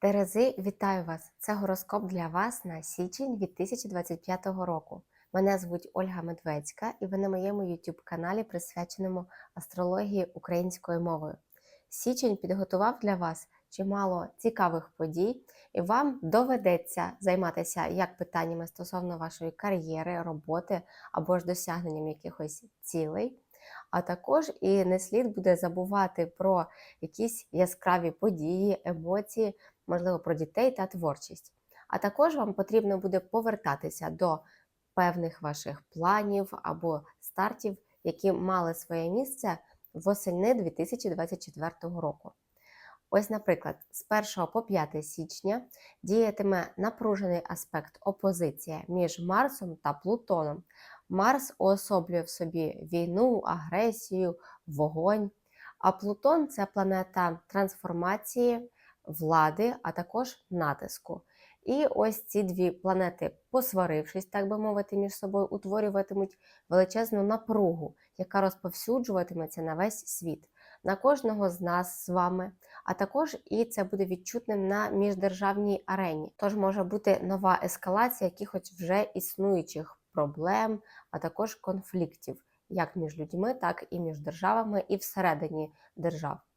Терези, вітаю вас! Це гороскоп для вас на січень 2025 року. Мене звуть Ольга Медведська, і ви на моєму YouTube каналі, присвяченому астрології українською мовою. Січень підготував для вас чимало цікавих подій, і вам доведеться займатися як питаннями стосовно вашої кар'єри, роботи або ж досягненням якихось цілей. А також і не слід буде забувати про якісь яскраві події, емоції, можливо, про дітей та творчість. А також вам потрібно буде повертатися до певних ваших планів або стартів, які мали своє місце восени 2024 року. Ось, наприклад, з 1 по 5 січня діятиме напружений аспект опозиція між Марсом та Плутоном. Марс уособлює в собі війну, агресію, вогонь. А Плутон це планета трансформації, влади, а також натиску. І ось ці дві планети, посварившись, так би мовити, між собою, утворюватимуть величезну напругу, яка розповсюджуватиметься на весь світ, на кожного з нас з вами, а також і це буде відчутним на міждержавній арені. Тож може бути нова ескалація якихось вже існуючих проблем, а також конфліктів, як між людьми, так і між державами, і всередині держав.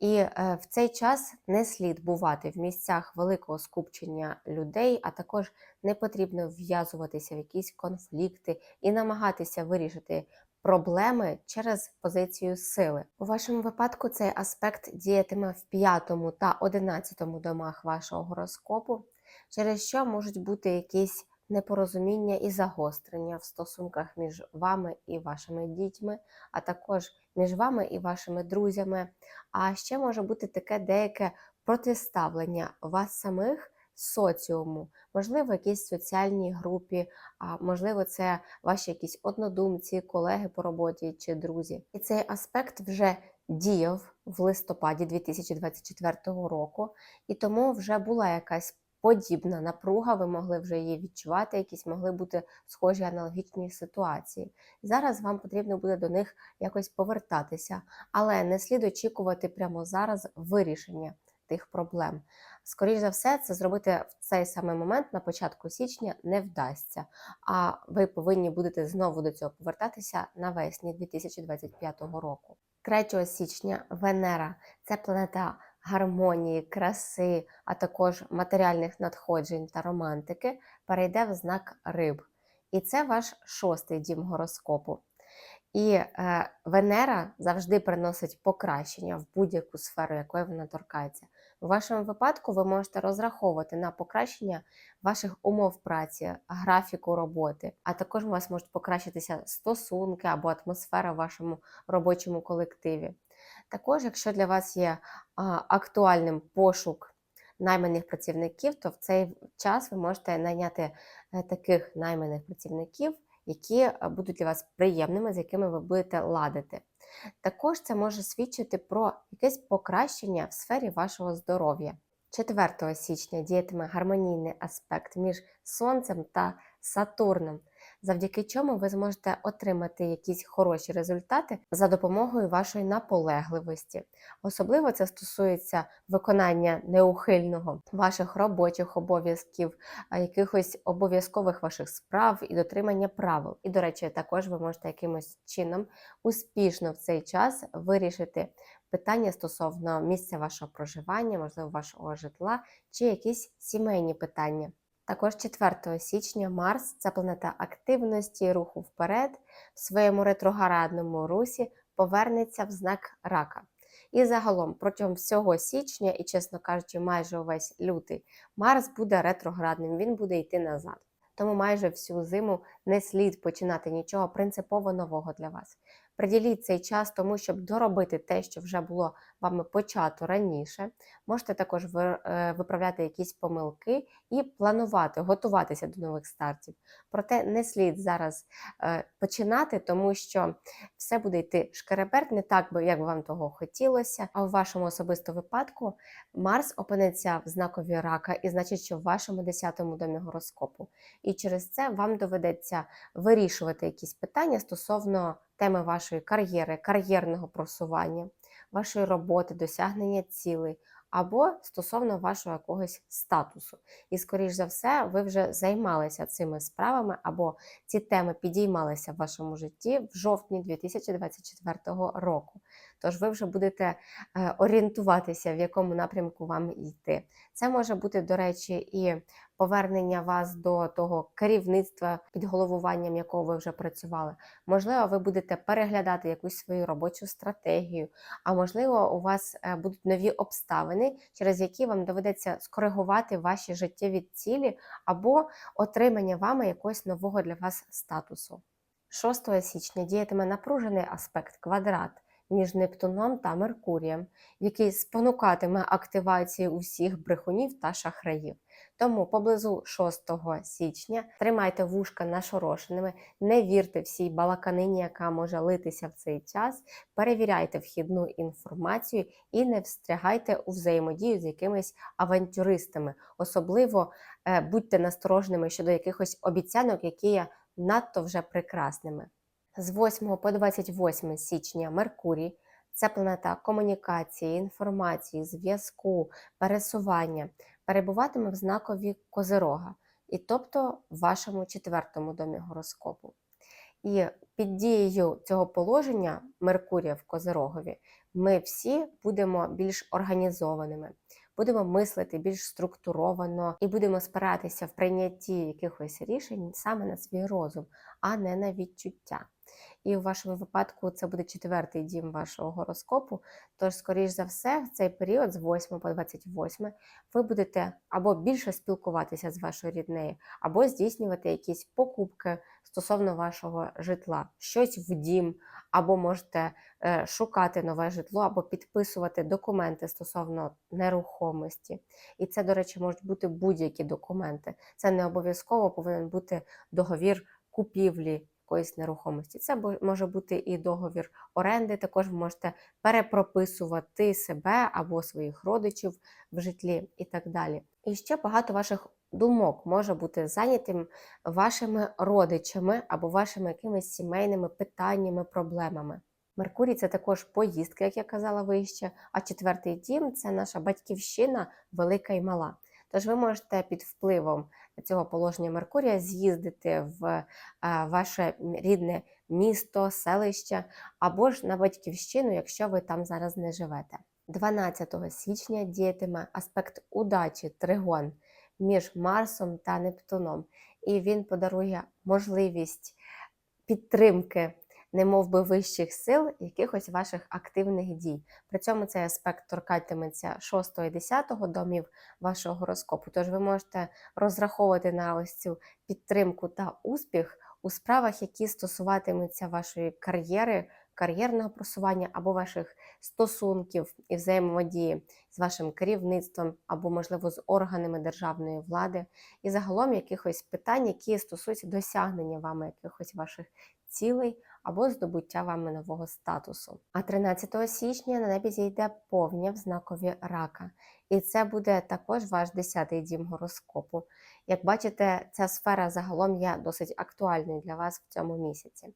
І е, в цей час не слід бувати в місцях великого скупчення людей, а також не потрібно вв'язуватися в якісь конфлікти і намагатися вирішити проблеми через позицію сили. У вашому випадку цей аспект діятиме в п'ятому та одинадцятому домах вашого гороскопу, через що можуть бути якісь непорозуміння і загострення в стосунках між вами і вашими дітьми, а також між вами і вашими друзями. А ще може бути таке деяке протиставлення вас самих соціуму, можливо, якійсь соціальній групі, а можливо, це ваші якісь однодумці, колеги по роботі чи друзі. І цей аспект вже діяв в листопаді 2024 року, і тому вже була якась подібна напруга, ви могли вже її відчувати, якісь могли бути схожі аналогічні ситуації. Зараз вам потрібно буде до них якось повертатися, але не слід очікувати прямо зараз вирішення тих проблем. Скоріше за все, це зробити в цей самий момент на початку січня не вдасться. А ви повинні будете знову до цього повертатися навесні 2025 року. 3 січня Венера це планета гармонії, краси, а також матеріальних надходжень та романтики, перейде в знак риб. І це ваш шостий дім гороскопу. І е, Венера завжди приносить покращення в будь-яку сферу, якої вона торкається. У вашому випадку ви можете розраховувати на покращення ваших умов праці, графіку роботи, а також у вас можуть покращитися стосунки або атмосфера в вашому робочому колективі. Також, якщо для вас є актуальним пошук найманих працівників, то в цей час ви можете найняти е, таких найманих працівників, які е, будуть для вас приємними, з якими ви будете ладити. Також це може свідчити про якесь покращення в сфері вашого здоров'я. 4 січня діятиме гармонійний аспект між Сонцем та Сатурном завдяки чому ви зможете отримати якісь хороші результати за допомогою вашої наполегливості. Особливо це стосується виконання неухильного ваших робочих обов'язків, якихось обов'язкових ваших справ і дотримання правил. І, до речі, також ви можете якимось чином успішно в цей час вирішити. Питання стосовно місця вашого проживання, можливо, вашого житла, чи якісь сімейні питання. Також 4 січня Марс це планета активності, руху вперед, в своєму ретроградному русі повернеться в знак рака. І загалом протягом всього січня, і, чесно кажучи, майже увесь лютий, Марс буде ретроградним, він буде йти назад. Тому майже всю зиму не слід починати нічого принципово нового для вас. Приділіть цей час тому, щоб доробити те, що вже було вами почато раніше. Можете також е, виправляти якісь помилки і планувати, готуватися до нових стартів. Проте не слід зараз е, починати, тому що все буде йти шкереберт, не так, як би вам того хотілося. А в вашому особистому випадку Марс опиниться в знакові рака, і значить, що в вашому 10-му домі гороскопу. І через це вам доведеться вирішувати якісь питання стосовно теми вашої кар'єри, кар'єрного просування, вашої роботи, досягнення цілей, або стосовно вашого якогось статусу. І, скоріш за все, ви вже займалися цими справами, або ці теми підіймалися в вашому житті в жовтні 2024 року. Тож ви вже будете е, орієнтуватися, в якому напрямку вам йти. Це може бути, до речі, і повернення вас до того керівництва, під головуванням якого ви вже працювали. Можливо, ви будете переглядати якусь свою робочу стратегію, а можливо, у вас е, будуть нові обставини, через які вам доведеться скоригувати ваші життєві цілі або отримання вами якогось нового для вас статусу. 6 січня діятиме напружений аспект квадрат між Нептуном та Меркурієм, який спонукатиме активацію усіх брехунів та шахраїв. Тому поблизу 6 січня тримайте вушка нашорошеними, не вірте всій балаканині, яка може литися в цей час, перевіряйте вхідну інформацію і не встрягайте у взаємодію з якимись авантюристами. Особливо е, будьте насторожними щодо якихось обіцянок, які є надто вже прекрасними. З 8 по 28 січня Меркурій це планета комунікації, інформації, зв'язку, пересування, перебуватиме в знакові Козирога, і тобто в вашому четвертому домі гороскопу. І під дією цього положення Меркурія в Козирогові ми всі будемо більш організованими, будемо мислити більш структуровано і будемо спиратися в прийнятті якихось рішень саме на свій розум, а не на відчуття. І в вашому випадку це буде четвертий дім вашого гороскопу. Тож, скоріш за все, в цей період з 8 по 28 ви будете або більше спілкуватися з вашою ріднею, або здійснювати якісь покупки стосовно вашого житла, щось в дім, або можете е, шукати нове житло, або підписувати документи стосовно нерухомості. І це, до речі, можуть бути будь-які документи. Це не обов'язково повинен бути договір купівлі якоїсь нерухомості. Це може бути і договір оренди. Також ви можете перепрописувати себе або своїх родичів в житлі і так далі. І ще багато ваших думок може бути зайнятим вашими родичами або вашими якимись сімейними питаннями, проблемами. Меркурій це також поїздка, як я казала вище, а четвертий дім це наша батьківщина, велика і мала. Тож ви можете під впливом цього положення Меркурія з'їздити в ваше рідне місто, селище або ж на батьківщину, якщо ви там зараз не живете. 12 січня діятиме аспект удачі тригон між Марсом та Нептуном, і він подарує можливість підтримки не би вищих сил, якихось ваших активних дій. При цьому цей аспект торкатиметься 6 і 10 домів вашого гороскопу. Тож ви можете розраховувати на ось цю підтримку та успіх у справах, які стосуватимуться вашої кар'єри, кар'єрного просування або ваших стосунків і взаємодії з вашим керівництвом, або, можливо, з органами державної влади, і загалом якихось питань, які стосуються досягнення вами якихось ваших цілей або здобуття вами нового статусу. А 13 січня на небі зійде повня в знакові рака. І це буде також ваш 10-й дім гороскопу. Як бачите, ця сфера загалом є досить актуальною для вас в цьому місяці.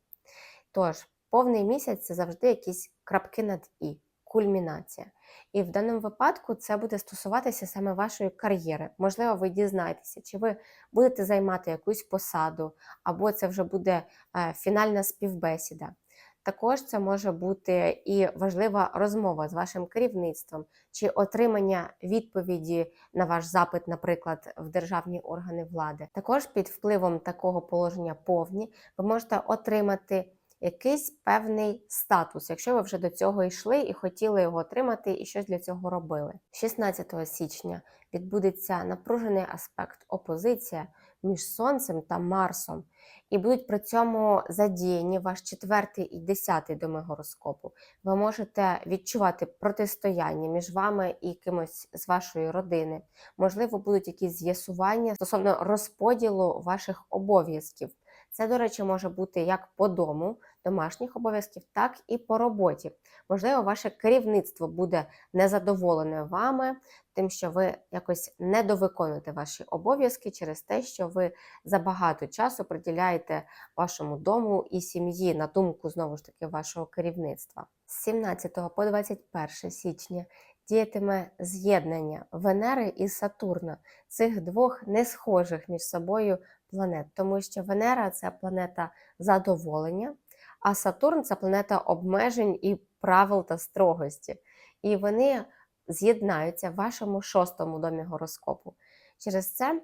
Тож, повний місяць це завжди якісь крапки над і кульмінація. І в даному випадку це буде стосуватися саме вашої кар'єри. Можливо, ви дізнаєтеся, чи ви будете займати якусь посаду, або це вже буде е, фінальна співбесіда. Також це може бути і важлива розмова з вашим керівництвом, чи отримання відповіді на ваш запит, наприклад, в державні органи влади. Також під впливом такого положення повні ви можете отримати якийсь певний статус, якщо ви вже до цього йшли і хотіли його отримати, і щось для цього робили. 16 січня відбудеться напружений аспект опозиція між Сонцем та Марсом, і будуть при цьому задіяні ваш четвертий і десятий доми гороскопу. Ви можете відчувати протистояння між вами і кимось з вашої родини. Можливо, будуть якісь з'ясування стосовно розподілу ваших обов'язків. Це, до речі, може бути як по дому, домашніх обов'язків, так і по роботі. Можливо, ваше керівництво буде незадоволене вами, тим, що ви якось недовиконуєте ваші обов'язки через те, що ви забагато часу приділяєте вашому дому і сім'ї на думку знову ж таки вашого керівництва. З 17 по 21 січня діятиме з'єднання Венери і Сатурна, цих двох не схожих між собою планет, тому що Венера це планета задоволення, а Сатурн це планета обмежень і правил та строгості. І вони з'єднаються в вашому шостому домі гороскопу. Через це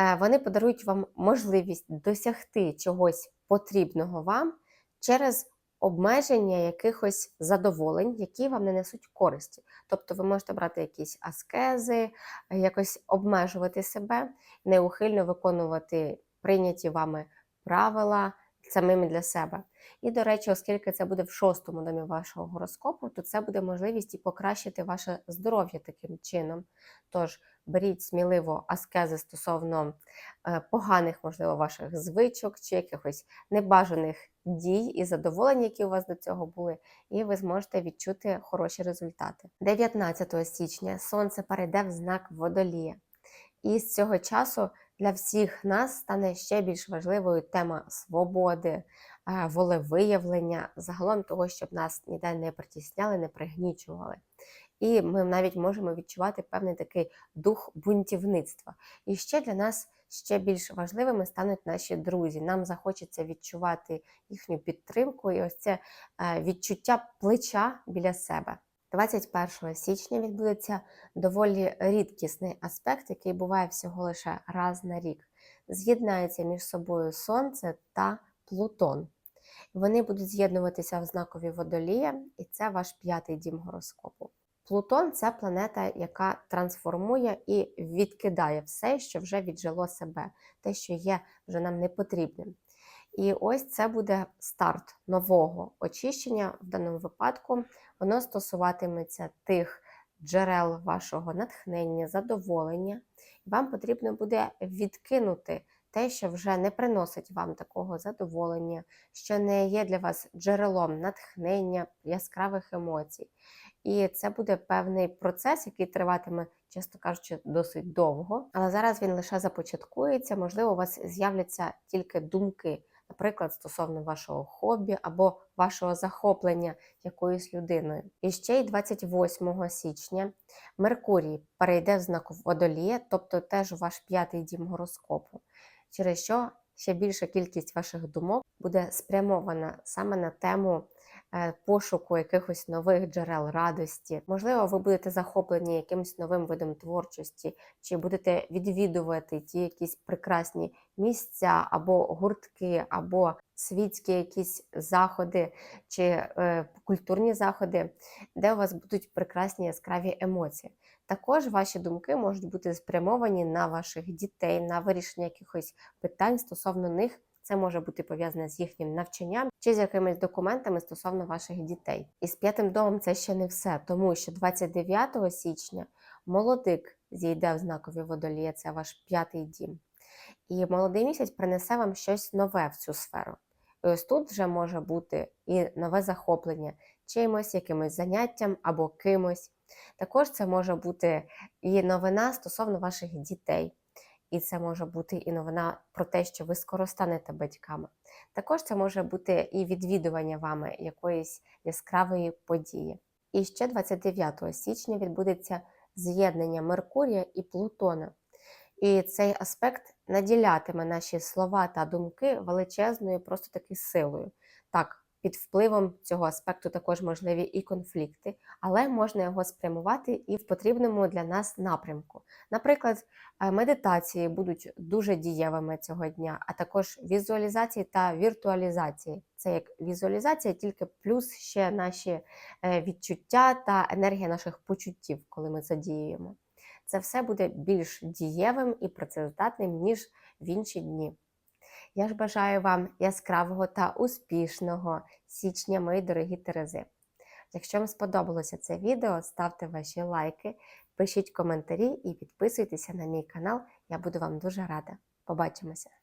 е, вони подарують вам можливість досягти чогось потрібного вам через обмеження якихось задоволень, які вам не несуть користі. Тобто ви можете брати якісь аскези, якось обмежувати себе, неухильно виконувати прийняті вами правила самими для себе. І, до речі, оскільки це буде в шостому домі вашого гороскопу, то це буде можливість і покращити ваше здоров'я таким чином. Тож беріть сміливо аскези стосовно е, поганих, можливо, ваших звичок чи якихось небажаних дій і задоволень, які у вас до цього були, і ви зможете відчути хороші результати. 19 січня сонце перейде в знак водолія. І з цього часу для всіх нас стане ще більш важливою тема свободи, е, волевиявлення, загалом того, щоб нас ніде не притісняли, не пригнічували. І ми навіть можемо відчувати певний такий дух бунтівництва. І ще для нас ще більш важливими стануть наші друзі. Нам захочеться відчувати їхню підтримку і ось це е, відчуття плеча біля себе. 21 січня відбудеться доволі рідкісний аспект, який буває всього лише раз на рік. З'єднається між собою Сонце та Плутон. Вони будуть з'єднуватися в знакові водолія, і це ваш п'ятий дім гороскопу. Плутон це планета, яка трансформує і відкидає все, що вже віджило себе, те, що є вже нам не потрібним. І ось це буде старт нового очищення в даному випадку. Воно стосуватиметься тих джерел вашого натхнення, задоволення. Вам потрібно буде відкинути те, що вже не приносить вам такого задоволення, що не є для вас джерелом натхнення, яскравих емоцій. І це буде певний процес, який триватиме, чесно кажучи, досить довго. Але зараз він лише започаткується. Можливо, у вас з'являться тільки думки, наприклад, стосовно вашого хобі або вашого захоплення якоюсь людиною. І ще й 28 січня Меркурій перейде в знак водолія, тобто теж ваш п'ятий дім гороскопу, через що ще більша кількість ваших думок буде спрямована саме на тему. Е, пошуку якихось нових джерел радості. Можливо, ви будете захоплені якимось новим видом творчості, чи будете відвідувати ті якісь прекрасні місця або гуртки, або світські якісь заходи чи е, культурні заходи, де у вас будуть прекрасні яскраві емоції. Також ваші думки можуть бути спрямовані на ваших дітей, на вирішення якихось питань стосовно них. Це може бути пов'язане з їхнім навчанням чи з якимись документами стосовно ваших дітей. І з п'ятим домом це ще не все, тому що 29 січня молодик зійде в знакові водолія, це ваш п'ятий дім. І молодий місяць принесе вам щось нове в цю сферу. І ось тут вже може бути і нове захоплення чимось, якимось заняттям або кимось. Також це може бути і новина стосовно ваших дітей. І це може бути і новина про те, що ви скоро станете батьками. Також це може бути і відвідування вами якоїсь яскравої події. І ще 29 січня відбудеться з'єднання Меркурія і Плутона. І цей аспект наділятиме наші слова та думки величезною, просто таки силою. Так, під впливом цього аспекту також можливі і конфлікти, але можна його спрямувати і в потрібному для нас напрямку. Наприклад, е, медитації будуть дуже дієвими цього дня, а також візуалізації та віртуалізації. Це як візуалізація, тільки плюс ще наші е, відчуття та енергія наших почуттів, коли ми задіюємо. Це все буде більш дієвим і працездатним, ніж в інші дні. Я ж бажаю вам яскравого та успішного січня, мої дорогі Терези. Якщо вам сподобалося це відео, ставте ваші лайки, пишіть коментарі і підписуйтеся на мій канал. Я буду вам дуже рада. Побачимося!